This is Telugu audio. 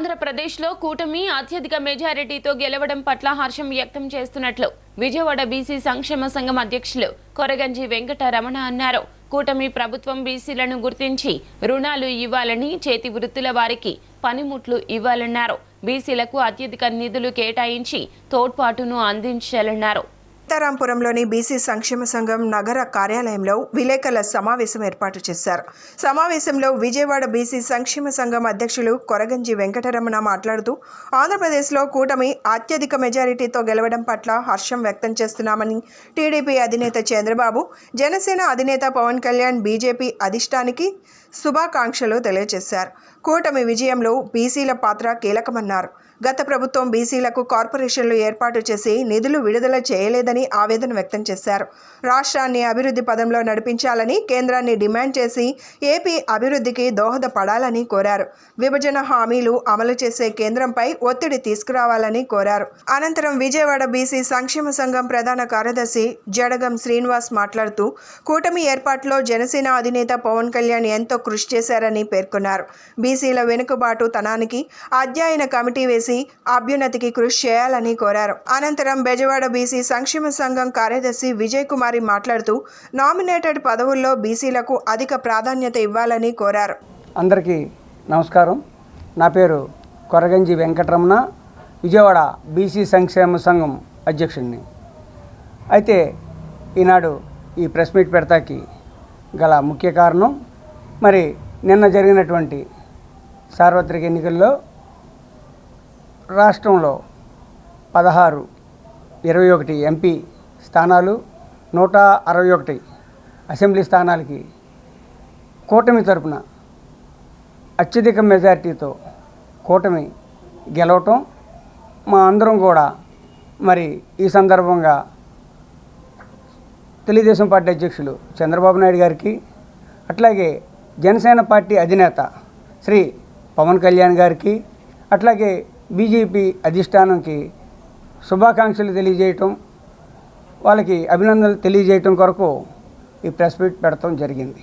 ఆంధ్రప్రదేశ్లో కూటమి అత్యధిక మెజారిటీతో గెలవడం పట్ల హర్షం వ్యక్తం చేస్తున్నట్లు విజయవాడ బీసీ సంక్షేమ సంఘం అధ్యక్షులు కొరగంజి వెంకటరమణ అన్నారు. కూటమి ప్రభుత్వం బీసీలను గుర్తించి రుణాలు ఇవ్వాలని చేతి వృత్తుల వారికి పనిముట్లు ఇవ్వాలన్నారు. బీసీలకు అత్యధిక నిధులు కేటాయించి తోడ్పాటును అందించాలన్నారు. సీతారాంపురంలోని బీసీ సంక్షేమ సంఘం నగర కార్యాలయంలో విలేకరుల సమావేశం ఏర్పాటు చేశారు. సమావేశంలో విజయవాడ బీసీ సంక్షేమ సంఘం అధ్యక్షులు కొరగంజి వెంకటరమణ మాట్లాడుతూ ఆంధ్రప్రదేశ్లో కూటమి అత్యధిక మెజారిటీతో గెలవడం పట్ల హర్షం వ్యక్తం చేస్తున్నామని టీడీపీ అధినేత చంద్రబాబు జనసేన అధినేత పవన్ కళ్యాణ్ బీజేపీ అధిష్టానికి శుభాకాంక్షలు తెలియజేశారు. కూటమి విజయంలో బీసీల పాత్ర కీలకమన్నారు. గత ప్రభుత్వం బీసీలకు కార్పొరేషన్లు ఏర్పాటు చేసి నిధులు విడుదల చేయలేదని ఆవేదన వ్యక్తం చేశారు. రాష్ట్రాన్ని అభివృద్ధి పదంలో నడిపించాలని కేంద్రాన్ని డిమాండ్ చేసి ఏపీ అభివృద్ధికి దోహదపడాలని కోరారు. విభజన హామీలు అమలు చేసే కేంద్రంపై ఒత్తిడి తీసుకురావాలని కోరారు. అనంతరం విజయవాడ బీసీ సంక్షేమ సంఘం ప్రధాన కార్యదర్శి జడగం శ్రీనివాస్ మాట్లాడుతూ కూటమి ఏర్పాటులో జనసేన అధినేత పవన్ కళ్యాణ్ ఎంతో కృషి చేశారని పేర్కొన్నారు. బీసీల వెనుకబాటు తనానికి అధ్యయన కమిటీ వేసి అభ్యున్నతికి కృషి చేయాలని కోరారు. అనంతరం బెజవాడ బీసీ సంక్షేమ సంఘం కార్యదర్శి విజయ్ కుమారి మాట్లాడుతూ నామినేటెడ్ పదవుల్లో బీసీలకు అధిక ప్రాధాన్యత ఇవ్వాలని కోరారు. అందరికీ నమస్కారం. నా పేరు కొరగంజి వెంకటరమణ విజయవాడ బీసీ సంక్షేమ సంఘం అధ్యక్షుడిని. అయితే ఈనాడు ఈ ప్రెస్ మీట్ పెడతాకి గల ముఖ్య కారణం మరి నిన్న జరిగినటువంటి సార్వత్రిక ఎన్నికల్లో రాష్ట్రంలో పదహారు ఇరవై ఒకటి ఎంపీ స్థానాలు నూట అరవై ఒకటి అసెంబ్లీ స్థానాలకి కూటమి తరపున అత్యధిక మెజారిటీతో కూటమి గెలవటం మా అందరం కూడా మరి ఈ సందర్భంగా తెలుగుదేశం పార్టీ అధ్యక్షులు చంద్రబాబు నాయుడు గారికి అట్లాగే జనసేన పార్టీ అధినేత శ్రీ పవన్ కళ్యాణ్ గారికి అట్లాగే బీజేపీ అధిష్టానంకి శుభాకాంక్షలు తెలియజేయటం వాళ్ళకి అభినందనలు తెలియజేయటం కొరకు ఈ ప్రెస్ మీట్ పెడతాం జరిగింది.